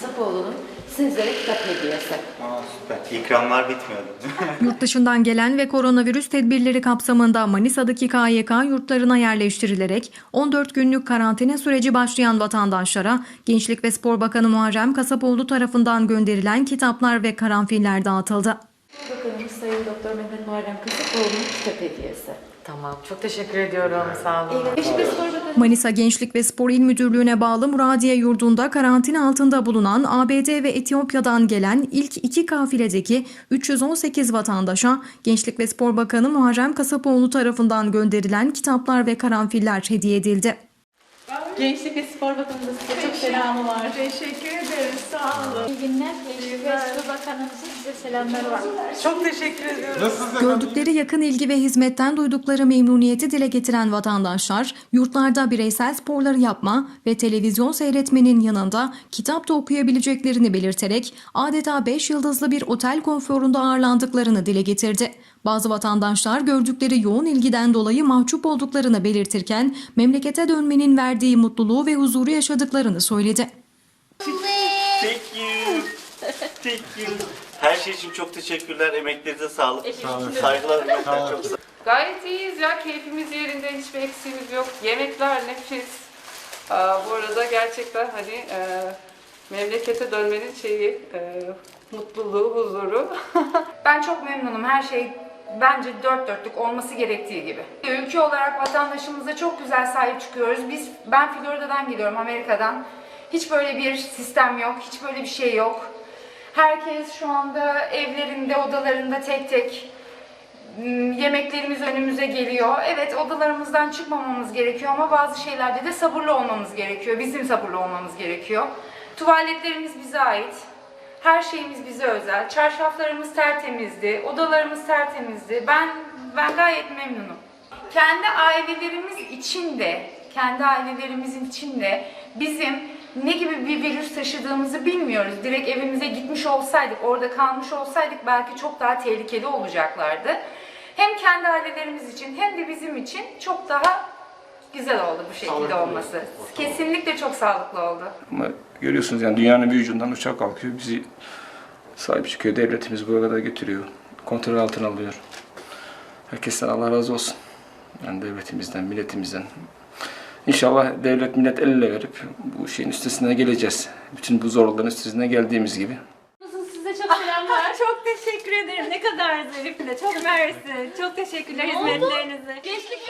Kasapoğlu'nun sizlere kitap hediyesi. Aa süper. İkramlar bitmiyordu. Yurt dışından gelen ve koronavirüs tedbirleri kapsamında Manisa'daki KYK yurtlarına yerleştirilerek 14 günlük karantina süreci başlayan vatandaşlara Gençlik ve Spor Bakanı Muharrem Kasapoğlu tarafından gönderilen kitaplar ve karanfiller dağıtıldı. Bakanımız Sayın Doktor Mehmet Muharrem Kasapoğlu'nun kitap hediyesi. Tamam, çok teşekkür ediyorum. Sağ olun. Manisa Gençlik ve Spor İl Müdürlüğü'ne bağlı Muradiye Yurdu'nda karantina altında bulunan ABD ve Etiyopya'dan gelen ilk iki kafiledeki 318 vatandaşa Gençlik ve Spor Bakanı Muharrem Kasapoğlu tarafından gönderilen kitaplar ve karanfiller hediye edildi. Gençlik ve Spor Bakanımızın size çok selamı var. Teşekkür ederiz. Sağ olun. İyi günler. Gençlik ve Spor Bakanımızın size selamları var. Çok teşekkür ediyorum. Gördükleri yakın ilgi ve hizmetten duydukları memnuniyeti dile getiren vatandaşlar, yurtlarda bireysel sporları yapma ve televizyon seyretmenin yanında kitap da okuyabileceklerini belirterek adeta 5 yıldızlı bir otel konforunda ağırlandıklarını dile getirdi. Bazı vatandaşlar gördükleri yoğun ilgiden dolayı mahcup olduklarını belirtirken memlekete dönmenin verdiği mutluluğu ve huzuru yaşadıklarını söyledi. Thank you. Thank you. Her şey için çok teşekkürler. Emeklerinize sağlık. Saygılar, sağ Gayet iyiyiz ya. Keyfimiz yerinde. Hiçbir eksiğimiz yok. Yemekler nefis. Aa, bu arada gerçekten hani e, memlekete dönmenin şeyi, e, mutluluğu, huzuru. Ben çok memnunum. Her şey bence dört dörtlük olması gerektiği gibi. Ülke olarak vatandaşımıza çok güzel sahip çıkıyoruz. Biz ben Florida'dan geliyorum, Amerika'dan. Hiç böyle bir sistem yok, hiç böyle bir şey yok. Herkes şu anda evlerinde, odalarında tek tek Hmm, yemeklerimiz önümüze geliyor. Evet odalarımızdan çıkmamamız gerekiyor ama bazı şeylerde de sabırlı olmamız gerekiyor. Bizim sabırlı olmamız gerekiyor. Tuvaletlerimiz bize ait. Her şeyimiz bize özel. Çarşaflarımız tertemizdi, odalarımız tertemizdi. Ben ben gayet memnunum. Kendi ailelerimiz için de, kendi ailelerimizin için de bizim ne gibi bir virüs taşıdığımızı bilmiyoruz. Direkt evimize gitmiş olsaydık, orada kalmış olsaydık belki çok daha tehlikeli olacaklardı. Hem kendi ailelerimiz için hem de bizim için çok daha güzel oldu bu şekilde olması. Kesinlikle çok sağlıklı oldu. Ama görüyorsunuz yani dünyanın bir ucundan uçak kalkıyor. Bizi sahip çıkıyor. Devletimiz buraya kadar getiriyor. Kontrol altına alıyor. Herkesten Allah razı olsun. Yani devletimizden, milletimizden. İnşallah devlet millet el ele verip bu şeyin üstesinden geleceğiz. Bütün bu zorlukların üstesinden geldiğimiz gibi. Size çok selamlar. Çok teşekkür ederim. Ne kadar zarifle. Çok mersi. Çok teşekkürler hizmetlerinize. Spor